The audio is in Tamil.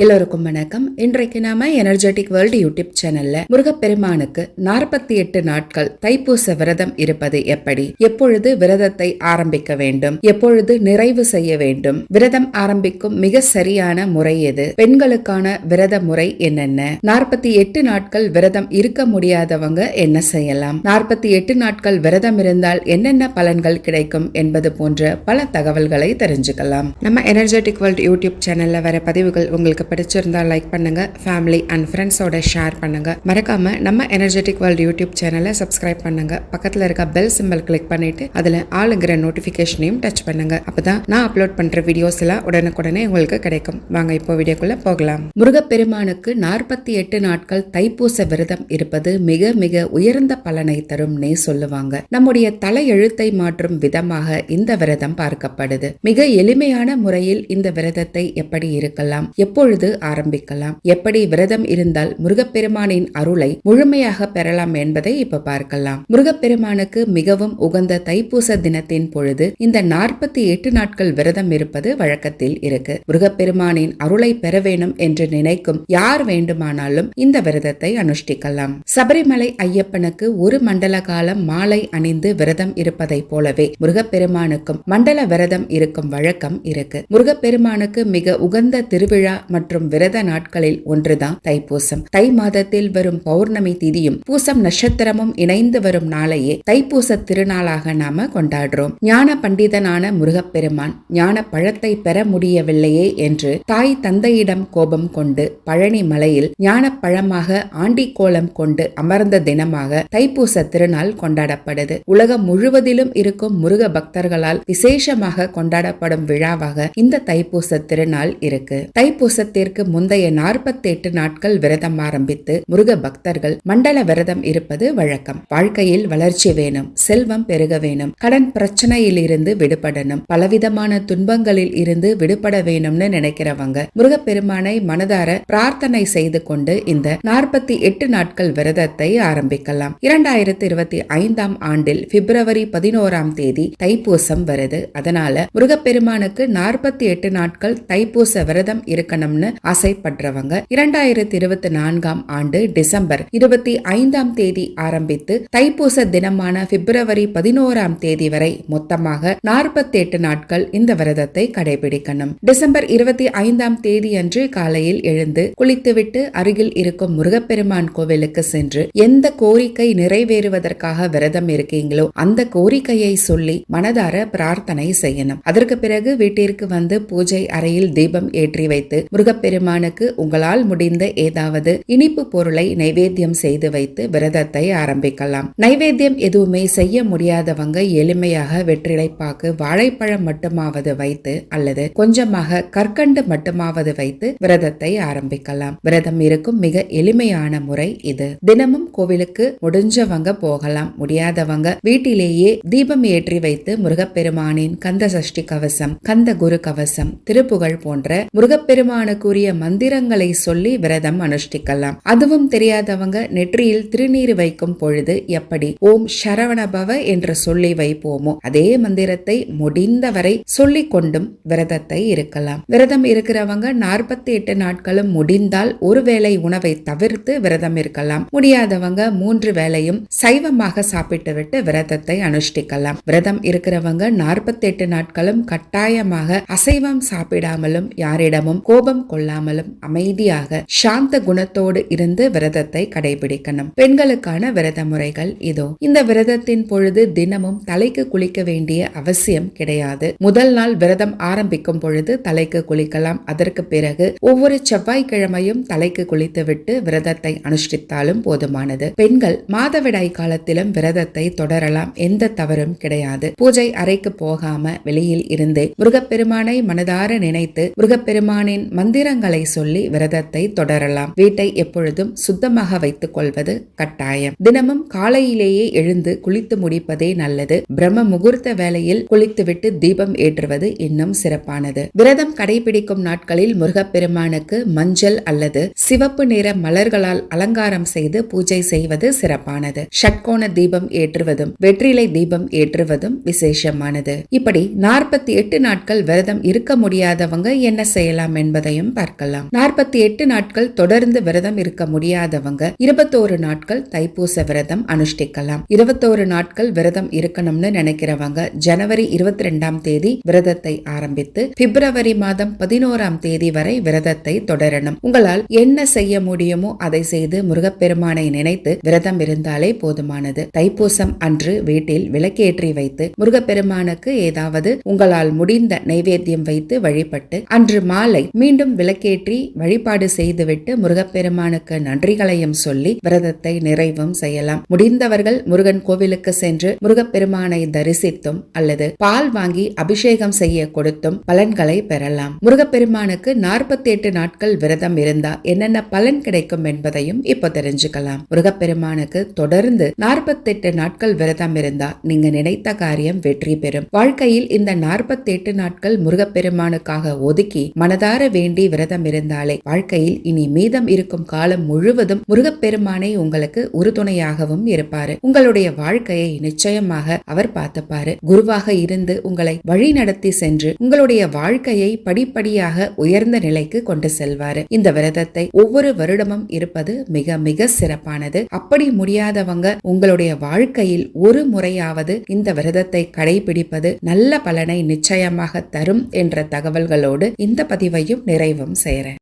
எல்லோருக்கும் வணக்கம். இன்றைக்கு நாம எனர்ஜெட்டிக் வேர்ல்டு யூடியூப் சேனல்ல முருகப்பெருமானுக்கு நாற்பத்தி எட்டு நாட்கள் தைப்பூச விரதம் இருப்பது எப்படி? எப்பொழுது விரதத்தை ஆரம்பிக்க வேண்டும்? எப்பொழுது நிறைவு செய்ய வேண்டும்? விரதம் ஆரம்பிக்கும் மிக சரியான முறை எது? பெண்களுக்கான விரத முறை என்னென்ன? நாற்பத்தி எட்டு நாட்கள் விரதம் இருக்க முடியாதவங்க என்ன செய்யலாம்? நாற்பத்தி எட்டு நாட்கள் விரதம் இருந்தால் என்னென்ன பலன்கள் கிடைக்கும் என்பது போன்ற பல தகவல்களை தெரிஞ்சுக்கலாம். நம்ம எனர்ஜெட்டிக் வேர்ல்டு யூடியூப் சேனல்ல வர பதிவுகள் உங்களுக்கு பிடிச்சிருந்தா லைக் பண்ணுங்க ஃபேமிலி அண்ட் ஃப்ரெண்ட்ஸோட ஷேர் பண்ணுங்க. மறக்காம நம்ம எனர்ஜெட்டிக் வேர்ல்ட் யூடியூப் சேனலை சப்ஸ்கிரைப் பண்ணுங்க. பக்கத்துல இருக்க பெல் சிம்பல் கிளிக் பண்ணிட்டு அதுல ஆளுங்கிற நோட்டிபிகேஷனையும் டச் பண்ணுங்க. அப்பதான் நான் அப்லோட் பண்ற வீடியோஸ் எல்லாம் உடனுக்குடனே உங்களுக்கு கிடைக்கும். வாங்க இப்போ வீடியோக்குள்ள போகலாம். முருகப்பெருமானுக்கு நாற்பத்தி எட்டு நாட்கள் தைப்பூச விரதம் இருப்பது மிக மிக உயர்ந்த பலனை தரும்னே சொல்லுவாங்க. நம்முடைய தலை எழுத்தை மாற்றும் விதமாக இந்த விரதம் பார்க்கப்படுது. மிக எளிமையான முறையில் இந்த விரதத்தை எப்படி இருக்கலாம்? எப்பொழுது இப்பொழுது ஆரம்பிக்கலாம். எப்படி விரதம் இருந்தால் முருகப்பெருமானின் அருளை முழுமையாக பெறலாம் என்பதை இப்ப பார்க்கலாம். முருகப்பெருமானுக்கு மிகவும் உகந்த தைப்பூச தினத்தின் பொழுது இந்த நாற்பத்தி எட்டு நாட்கள் விரதம் இருப்பது வழக்கத்தில் இருக்கு. முருகப்பெருமானின் அருளை பெற வேண்டும் என்று நினைக்கும் யார் வேண்டுமானாலும் இந்த விரதத்தை அனுஷ்டிக்கலாம். சபரிமலை ஐயப்பனுக்கு ஒரு மண்டல காலம் மாலை அணிந்து விரதம் இருப்பதைப் போலவே முருகப்பெருமானுக்கும் மண்டல விரதம் இருக்கும் வழக்கம் இருக்கு. முருகப்பெருமானுக்கு மிக உகந்த திருவிழா மற்றும் விரத நாட்களில் ஒன்றுதான் தைப்பூசம். தை மாதத்தில் வரும் பௌர்ணமி திதியும் பூசம் நட்சத்திரமும் இணைந்து வரும் நாளையே தைப்பூச திருநாளாக நாம கொண்டாடுறோம். ஞான பண்டிதனான முருகப்பெருமான் ஞான பழத்தை பெற முடியவில்லையே என்று தாய் தந்தையிடம் கோபம் கொண்டு பழனி மலையில் ஞான பழமாக ஆண்டி கோலம் கொண்டு அமர்ந்த தினமாக தைப்பூச திருநாள் கொண்டாடப்படுது. உலகம் முழுவதிலும் இருக்கும் முருக பக்தர்களால் விசேஷமாக கொண்டாடப்படும் விழாவாக இந்த தைப்பூச திருநாள் இருக்கு. தைப்பூச தைப்பூசத்திற்கு முந்தைய நாற்பத்தி எட்டு நாட்கள் விரதம் ஆரம்பித்து முருக பக்தர்கள் மண்டல விரதம் இருப்பது வழக்கம். வாழ்க்கையில் வளர்ச்சி வேணும் செல்வம் பெருக வேணும் கடன் பிரச்சனையில் இருந்து விடுபடணும் பலவிதமான துன்பங்களில் இருந்து விடுபட வேணும்னு நினைக்கிறவங்க முருகப்பெருமானை மனதார பிரார்த்தனை செய்து கொண்டு இந்த நாற்பத்தி எட்டு நாட்கள் விரதத்தை ஆரம்பிக்கலாம். இரண்டாயிரத்தி இருபத்தி ஐந்தாம் ஆண்டில் பிப்ரவரி பதினோராம் தேதி தைப்பூசம் வருது. அதனால முருகப்பெருமானுக்கு நாற்பத்தி எட்டு நாட்கள் தைப்பூச விரதம் இருக்கணும்னு ஆசைப்படுறவங்க இரண்டாயிரத்தி இருபத்தி நான்காம் ஆண்டு டிசம்பர் இருபத்தி ஐந்தாம் தேதி ஆரம்பித்து தைப்பூச தினமான பிப்ரவரி பதினோராம் தேதி வரை மொத்தமாக நாற்பத்தி எட்டு நாட்கள் இந்த விரதத்தை கடைபிடிக்கணும். டிசம்பர் இருபத்தி ஐந்தாம் தேதி அன்று காலையில் எழுந்து குளித்துவிட்டு அருகில் இருக்கும் முருகப்பெருமான் கோவிலுக்கு சென்று எந்த கோரிக்கை நிறைவேறுவதற்காக விரதம் இருக்கீங்களோ அந்த கோரிக்கையை சொல்லி மனதார பிரார்த்தனை செய்யணும். அதற்கு பிறகு வீட்டிற்கு வந்து பூஜை அறையில் தீபம் ஏற்றி வைத்து முருக முருகப்பெருமானுக்கு உங்களால் முடிந்த ஏதாவது இனிப்பு பொருளை நைவேத்தியம் செய்து வைத்து விரதத்தை ஆரம்பிக்கலாம். நைவேத்தியம் எதுவுமே செய்ய முடியாதவங்க எளிமையாக வெற்றிலைப்பாக்கு வாழைப்பழம் மட்டுமாவது வைத்து அல்லது கொஞ்சமாக கற்கண்டு மட்டுமாவது வைத்து விரதத்தை ஆரம்பிக்கலாம். விரதம் இருக்கும் மிக எளிமையான முறை இது. தினமும் கோவிலுக்கு முடிஞ்சவங்க போகலாம். முடியாதவங்க வீட்டிலேயே தீபம் ஏற்றி வைத்து முருகப்பெருமானின் கந்த சஷ்டி கவசம் கந்த குரு கவசம் திருப்புகழ் போன்ற முருகப்பெருமானுக்கு அதற்குரிய மந்திரங்களை சொல்லி விரதம் அனுஷ்டிக்கலாம். அதுவும் தெரியாதவங்க நெற்றியில் திருநீர் வைக்கும் பொழுது எப்படி? ஓம் சரவணபவ என்று சொல்லி வைப்போமோ? அதே மந்திரத்தை முடிந்தவரை சொல்லிக் கொண்டும் விரதத்தை இருக்கலாம். விரதம் இருக்கிறவங்க நாற்பத்தி எட்டு நாட்களும் முடிந்தால் ஒருவேளை உணவை தவிர்த்து விரதம் இருக்கலாம். முடியாதவங்க மூன்று வேளையும் சைவமாக சாப்பிட்டுவிட்டு விரதத்தை அனுஷ்டிக்கலாம். விரதம் இருக்கிறவங்க நாற்பத்தி எட்டு நாட்களும் கட்டாயமாக அசைவம் சாப்பிடாமலும் யாரிடமும் கோபம் கொள்ளாமலும் அமைதியாக சாந்த குணத்தோடு இருந்து விரதத்தை கடைபிடிக்கணும். பெண்களுக்கான விரத முறைகள் இதோ. இந்த விரதத்தின் பொழுது தினமும் தலைக்கு குளிக்க வேண்டிய அவசியம் கிடையாது. முதல் நாள் விரதம் ஆரம்பிக்கும் பொழுது தலைக்கு குளிக்கலாம். அதற்கு பிறகு ஒவ்வொரு செவ்வாய்க்கிழமையும் தலைக்கு குளித்துவிட்டு விரதத்தை அனுஷ்டித்தாலும் போதுமானது. பெண்கள் மாதவிடாய் காலத்திலும் விரதத்தை தொடரலாம். எந்த தவறும் கிடையாது. பூஜை அறைக்கு போகாம வெளியில் இருந்தே முருகப்பெருமானை மனதார நினைத்து முருகப்பெருமானின் மந்திரங்களை சொல்லி விரதத்தை தொடரலாம். வீட்டை எப்பொழுதும் சுத்தமாக வைத்துக் கொள்வது கட்டாயம். தினமும் காலையிலேயே எழுந்து குளித்து முடிப்பதே நல்லது. பிரம்ம முகூர்த்த வேளையில் குளித்துவிட்டு தீபம் ஏற்றுவது இன்னும் சிறப்பானது. விரதம் கடைபிடிக்கும் நாட்களில் முருகப்பெருமானுக்கு மஞ்சள் அல்லது சிவப்பு நிற மலர்களால் அலங்காரம் செய்து பூஜை செய்வது சிறப்பானது. ஷட்கோண தீபம் ஏற்றுவதும் வெற்றிலை தீபம் ஏற்றுவதும் விசேஷமானது. இப்படி நாற்பத்தி எட்டு நாட்கள் விரதம் இருக்க முடியாதவங்க என்ன செய்யலாம் என்பதையும் பலனையும் பார்க்கலாம். நாற்பத்தி எட்டு நாட்கள் தொடர்ந்து விரதம் இருக்க முடியாதவங்க இருபத்தோரு நாட்கள் தைப்பூச விரதம் அனுஷ்டிக்கலாம். இருபத்தோரு நாட்கள் விரதம் இருக்கணும்னு நினைக்கிறவங்க ஜனவரி இருபத்தி ரெண்டாம் தேதி விரதத்தை ஆரம்பித்து பிப்ரவரி மாதம் பதினோராம் தேதி வரை விரதத்தை தொடரணும். உங்களால் என்ன செய்ய முடியுமோ அதை செய்து முருகப்பெருமானை நினைத்து விரதம் இருந்தாலே போதுமானது. தைப்பூசம் அன்று வீட்டில் விளக்கேற்றி வைத்து முருகப்பெருமானுக்கு ஏதாவது உங்களால் முடிந்த நைவேத்தியம் வைத்து வழிபட்டு அன்று மாலை மீண்டும் விளக்கேற்றி வழிபாடு செய்துவிட்டு முருகப்பெருமானுக்கு நன்றிகளையும் சொல்லி விரதத்தை நிறைவும் செய்யலாம். முடிந்தவர்கள் முருகன் கோவிலுக்கு சென்று முருகப்பெருமானை தரிசித்தும் அல்லது பால் வாங்கி அபிஷேகம் செய்ய கொடுத்தும் பலன்களை பெறலாம். முருகப்பெருமானுக்கு நாற்பத்தி எட்டு நாட்கள் விரதம் இருந்தா என்னென்ன பலன் கிடைக்கும் என்பதையும் இப்போ தெரிஞ்சுக்கலாம். முருகப்பெருமானுக்கு தொடர்ந்து நாற்பத்தெட்டு நாட்கள் விரதம் இருந்தா நீங்க நினைத்த காரியம் வெற்றி பெறும். வாழ்க்கையில் இந்த நாற்பத்தெட்டு நாட்கள் முருகப்பெருமானுக்காக ஒதுக்கி மனதார வேண்டி விரதம் இருந்தாலே வாழ்க்கையில் இனி மீதம் இருக்கும் காலம் முழுவதும் முருகப்பெருமானை உங்களுக்கு உறுதுணையாகவும் இருப்பாரு. உங்களுடைய வாழ்க்கையை நிச்சயமாக அவர் பார்த்துப்பாரு. குருவாக இருந்து உங்களை வழி நடத்தி சென்று உங்களுடைய வாழ்க்கையை படிப்படியாக உயர்ந்த நிலைக்கு கொண்டு செல்வாரு. இந்த விரதத்தை ஒவ்வொரு வருடமும் இருப்பது மிக மிக சிறப்பானது. அப்படி முடியாதவங்க உங்களுடைய வாழ்க்கையில் ஒரு முறையாவது இந்த விரதத்தை கடைபிடிப்பது நல்ல பலனை நிச்சயமாக தரும் என்ற தகவல்களோடு இந்த பதிவையும் நிறைவும் செய்கிறேன்